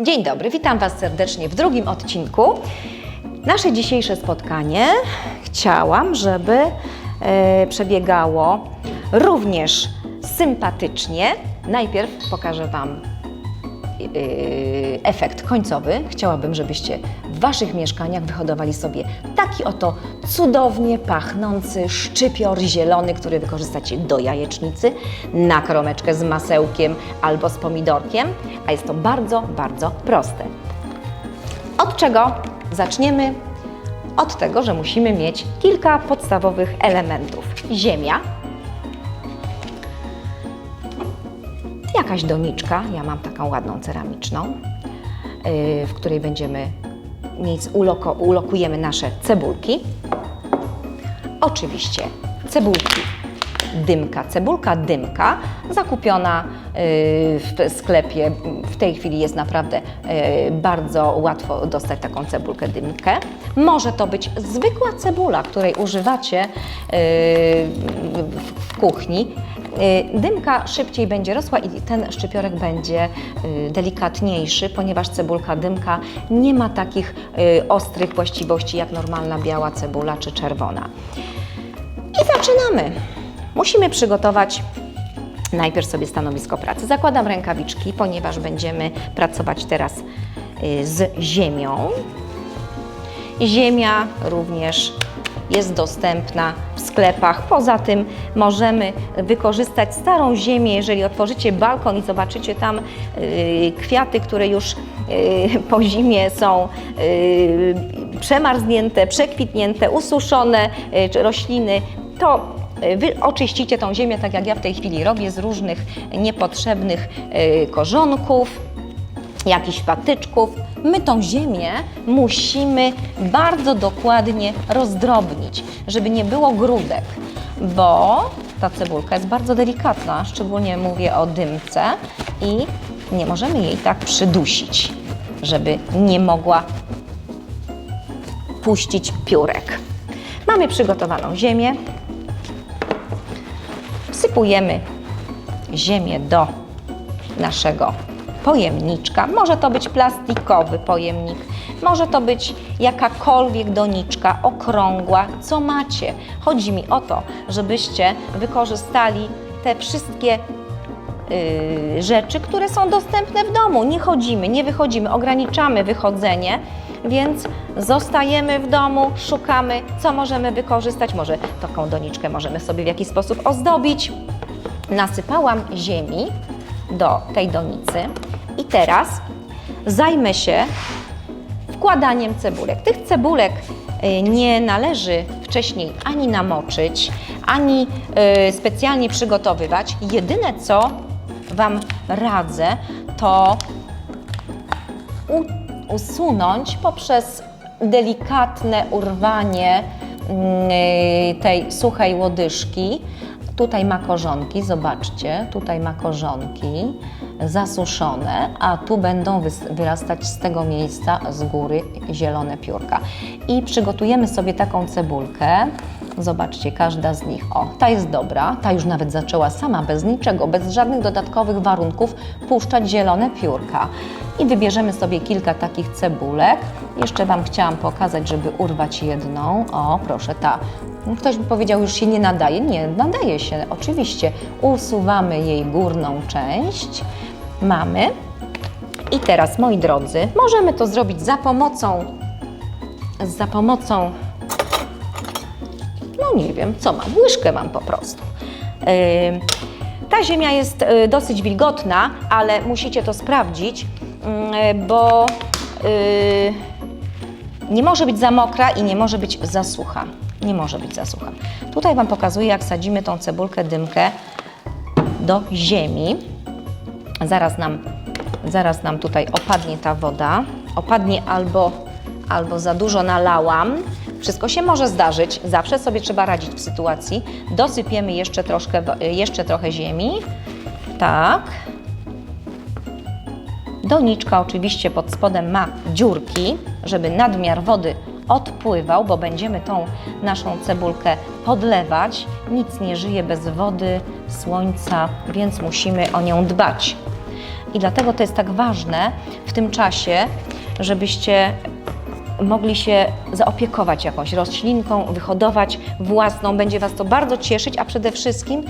Dzień dobry, witam Was serdecznie w drugim odcinku. Nasze dzisiejsze spotkanie chciałam, żeby e, przebiegało również sympatycznie. Najpierw pokażę Wam efekt końcowy. Chciałabym, żebyście w Waszych mieszkaniach wyhodowali sobie taki oto cudownie pachnący szczypior zielony, który wykorzystacie do jajecznicy, na kromeczkę z masełkiem albo z pomidorkiem, a jest to bardzo, bardzo proste. Od czego zaczniemy? Od tego, że musimy mieć kilka podstawowych elementów. Ziemia, jakaś doniczka, ja mam taką ładną ceramiczną, yy, w której będziemy mieć, uloko, ulokujemy nasze cebulki. Oczywiście cebulki dymka. Cebulka dymka zakupiona yy, w sklepie. W tej chwili jest naprawdę yy, bardzo łatwo dostać taką cebulkę dymkę. Może to być zwykła cebula, której używacie w kuchni. Yy, Dymka szybciej będzie rosła i ten szczypiorek będzie yy, delikatniejszy, ponieważ cebulka dymka nie ma takich yy, ostrych właściwości jak normalna biała cebula czy czerwona. I zaczynamy. Musimy przygotować najpierw sobie stanowisko pracy. Zakładam rękawiczki, ponieważ będziemy pracować teraz y, z ziemią. Ziemia również jest dostępna w sklepach. Poza tym możemy wykorzystać starą ziemię, jeżeli otworzycie balkon i zobaczycie tam y, kwiaty, które już y, po zimie są y, przemarznięte, przekwitnięte, ususzone, rośliny, to Wy oczyścicie tą ziemię, tak jak ja w tej chwili robię, z różnych niepotrzebnych korzonków, jakichś patyczków. My tą ziemię musimy bardzo dokładnie rozdrobnić, żeby nie było grudek, bo ta cebulka jest bardzo delikatna, szczególnie mówię o dymce i nie możemy jej tak przydusić, żeby nie mogła puścić piórek. Mamy przygotowaną ziemię. Wsypujemy ziemię do naszego pojemniczka. Może to być plastikowy pojemnik, może to być jakakolwiek doniczka okrągła, co macie. Chodzi mi o to, żebyście wykorzystali te wszystkie y, rzeczy, które są dostępne w domu. Nie chodzimy, nie wychodzimy, ograniczamy wychodzenie, więc zostajemy w domu, szukamy, co możemy wykorzystać. Może taką doniczkę możemy sobie w jakiś sposób ozdobić. Nasypałam ziemi do tej donicy i teraz zajmę się wkładaniem cebulek. Tych cebulek y, nie należy wcześniej ani namoczyć, ani y, specjalnie przygotowywać. Jedyne co Wam radzę, to usunąć poprzez delikatne urwanie mm, tej suchej łodyżki. Tutaj ma korzonki, zobaczcie, tutaj ma korzonki zasuszone, a tu będą wyrastać z tego miejsca z góry zielone piórka. I przygotujemy sobie taką cebulkę. Zobaczcie, każda z nich, o, ta jest dobra, ta już nawet zaczęła sama, bez niczego, bez żadnych dodatkowych warunków puszczać zielone piórka. I wybierzemy sobie kilka takich cebulek. Jeszcze Wam chciałam pokazać, żeby urwać jedną. O, proszę, ta. Ktoś by powiedział, już się nie nadaje. Nie, nadaje się, oczywiście. Usuwamy jej górną część. Mamy. I teraz, moi drodzy, możemy to zrobić za pomocą, za pomocą no nie wiem, co mam, łyżkę mam po prostu. Yy, Ta ziemia jest y, dosyć wilgotna, ale musicie to sprawdzić, bo yy, nie może być za mokra i nie może być za sucha. Nie może być za sucha. Tutaj Wam pokazuję, jak sadzimy tą cebulkę dymkę do ziemi. Zaraz nam, zaraz nam tutaj opadnie ta woda. Opadnie albo, albo za dużo nalałam. Wszystko się może zdarzyć. Zawsze sobie trzeba radzić w sytuacji. Dosypiemy jeszcze, troszkę, wo- jeszcze trochę ziemi. Tak. Doniczka oczywiście pod spodem ma dziurki, żeby nadmiar wody odpływał, bo będziemy tą naszą cebulkę podlewać. Nic nie żyje bez wody, słońca, więc musimy o nią dbać. I dlatego to jest tak ważne w tym czasie, żebyście mogli się zaopiekować jakąś roślinką, wyhodować własną. Będzie Was to bardzo cieszyć, a przede wszystkim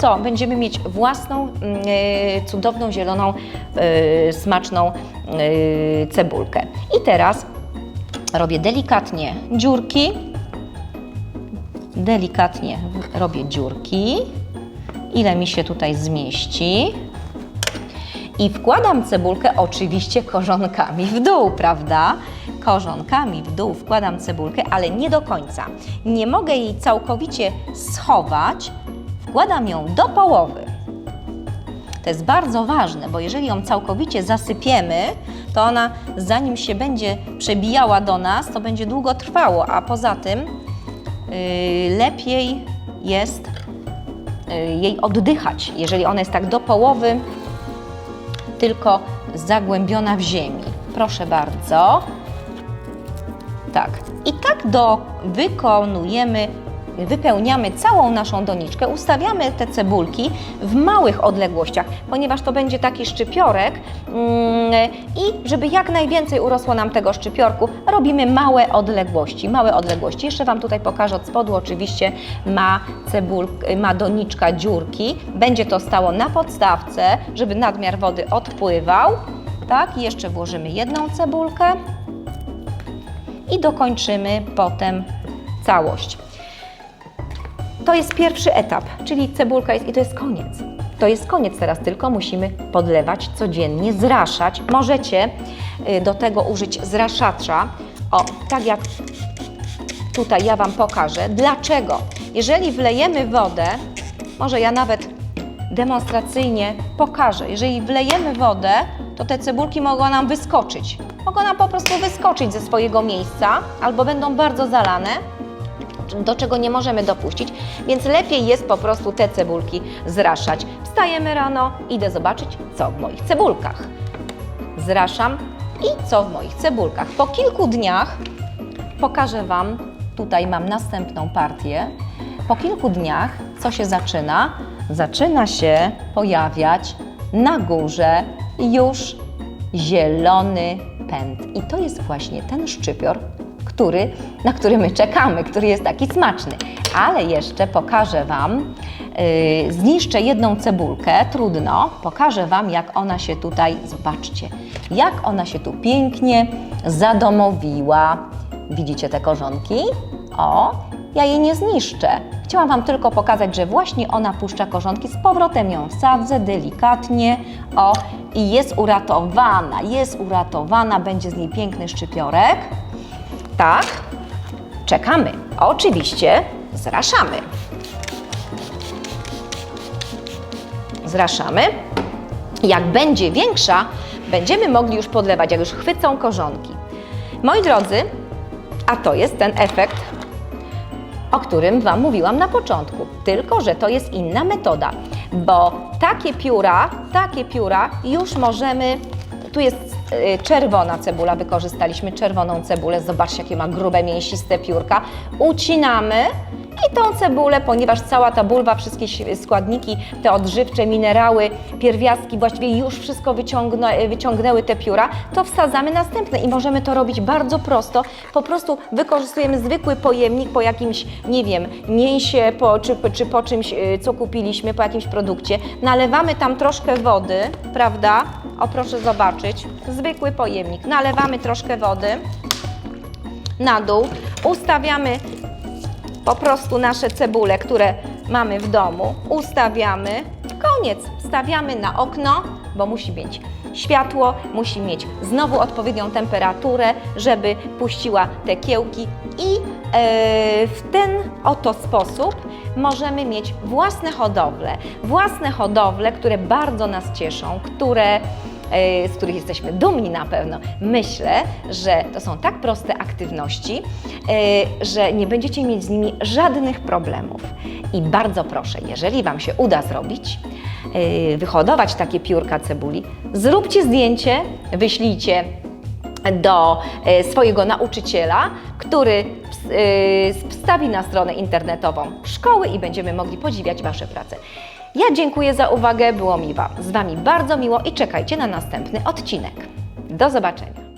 co? Będziemy mieć własną, mm, e, cudowną, zieloną, e, smaczną e, cebulkę. I teraz robię delikatnie dziurki. Delikatnie robię dziurki. Ile mi się tutaj zmieści? I wkładam cebulkę oczywiście korzonkami w dół, prawda? Korzonkami w dół wkładam cebulkę, ale nie do końca. Nie mogę jej całkowicie schować, wkładam ją do połowy. To jest bardzo ważne, bo jeżeli ją całkowicie zasypiemy, to ona zanim się będzie przebijała do nas, to będzie długo trwało, a poza tym yy, lepiej jest yy, jej oddychać. Jeżeli ona jest tak do połowy, tylko zagłębiona w ziemi. Proszę bardzo. Tak. I tak do wykonujemy, wypełniamy całą naszą doniczkę, ustawiamy te cebulki w małych odległościach, ponieważ to będzie taki szczypiorek mm, i żeby jak najwięcej urosło nam tego szczypiorku, robimy małe odległości, małe odległości. Jeszcze Wam tutaj pokażę od spodu, oczywiście ma ma doniczka dziurki, będzie to stało na podstawce, żeby nadmiar wody odpływał. Tak, i jeszcze włożymy jedną cebulkę i dokończymy potem całość. To jest pierwszy etap, czyli cebulka jest i to jest koniec. To jest koniec teraz, tylko musimy podlewać codziennie, zraszać. Możecie y, do tego użyć zraszacza. O, tak jak tutaj ja Wam pokażę. Dlaczego? Jeżeli wlejemy wodę, może ja nawet demonstracyjnie pokażę. Jeżeli wlejemy wodę, to te cebulki mogą nam wyskoczyć. Mogą nam po prostu wyskoczyć ze swojego miejsca albo będą bardzo zalane, do czego nie możemy dopuścić, więc lepiej jest po prostu te cebulki zraszać. Wstajemy rano, idę zobaczyć, co w moich cebulkach. Zraszam i co w moich cebulkach. Po kilku dniach pokażę Wam, tutaj mam następną partię. Po kilku dniach, co się zaczyna? Zaczyna się pojawiać na górze już zielony pęd. I to jest właśnie ten szczypior, który, na który my czekamy, który jest taki smaczny. Ale jeszcze pokażę Wam, yy, zniszczę jedną cebulkę, trudno, pokażę Wam, jak ona się tutaj, zobaczcie, jak ona się tu pięknie zadomowiła. Widzicie te korzonki? O, ja jej nie zniszczę. Chciałam Wam tylko pokazać, że właśnie ona puszcza korzonki. Z powrotem ją wsadzę delikatnie. O, i jest uratowana, jest uratowana, będzie z niej piękny szczypiorek. Tak, czekamy. Oczywiście zraszamy. Zraszamy. Jak będzie większa, będziemy mogli już podlewać, jak już chwycą korzonki. Moi drodzy, a to jest ten efekt, o którym Wam mówiłam na początku. Tylko, że to jest inna metoda, bo takie pióra, takie pióra już możemy, tu jest y, czerwona cebula, wykorzystaliśmy czerwoną cebulę, zobaczcie jakie ma grube, mięsiste piórka, ucinamy i tą cebulę, ponieważ cała ta bulwa, wszystkie składniki, te odżywcze, minerały, pierwiastki właściwie już wszystko wyciągnę, wyciągnęły te pióra, to wsadzamy następne i możemy to robić bardzo prosto. Po prostu wykorzystujemy zwykły pojemnik po jakimś, nie wiem, mięsie po, czy, czy po czymś, y, co kupiliśmy, po jakimś produkcie. Nalewamy tam troszkę wody, prawda? O, proszę zobaczyć. Zwykły pojemnik. Nalewamy troszkę wody na dół, ustawiamy po prostu nasze cebule, które mamy w domu, ustawiamy, koniec, stawiamy na okno, bo musi mieć światło, musi mieć znowu odpowiednią temperaturę, żeby puściła te kiełki i e, w ten oto sposób możemy mieć własne hodowle, własne hodowle, które bardzo nas cieszą, które z których jesteśmy dumni na pewno. Myślę, że to są tak proste aktywności, e, że nie będziecie mieć z nimi żadnych problemów. I bardzo proszę, jeżeli Wam się uda zrobić, e, wyhodować takie piórka cebuli, zróbcie zdjęcie, wyślijcie do e, swojego nauczyciela, który ws- e, wstawi na stronę internetową szkoły i będziemy mogli podziwiać Wasze prace. Ja dziękuję za uwagę, było mi Wam z Wami bardzo miło i czekajcie na następny odcinek. Do zobaczenia.